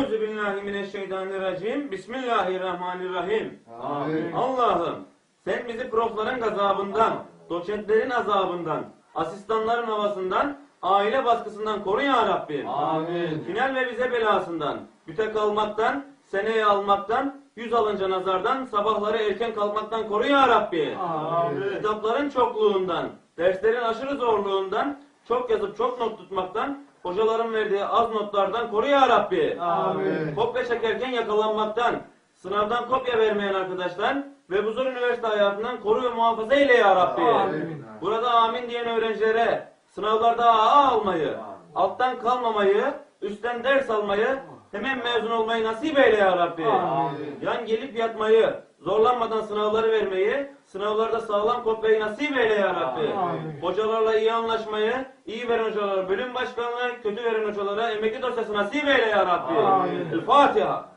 Euzu billahi mineşşeytanirracim. Bismillahirrahmanirrahim. Amin. Allah'ım sen bizi profların gazabından, doçentlerin azabından, asistanların havasından, aile baskısından koru ya Rabbim. Amin. Final ve vize belasından, büte kalmaktan, seneye almaktan, yüz alınca nazardan, sabahları erken kalkmaktan koru ya Rabbi. Amin. Kitapların çokluğundan, derslerin aşırı zorluğundan, çok yazıp çok not tutmaktan, hocaların verdiği az notlardan koru ya Rabbi. Amin. Kopya çekerken yakalanmaktan, sınavdan kopya vermeyen arkadaşlar ve bu zor üniversite hayatından koru ve muhafaza eyle ya Rabbi. Amin. Burada amin diyen öğrencilere sınavlarda AA almayı, alttan kalmamayı, üstten ders almayı, hemen mezun olmayı nasip eyle ya Rabbi. Amin. Yan gelip yatmayı, zorlanmadan sınavları vermeyi, sınavlarda sağlam kopyayı nasip eyle ya Rabbi. Amin. Hocalarla iyi anlaşmayı, iyi veren hocalara bölüm başkanlığı, kötü veren hocalara emekli dosyası nasip eyle ya Rabbi. Amin. El Fatiha.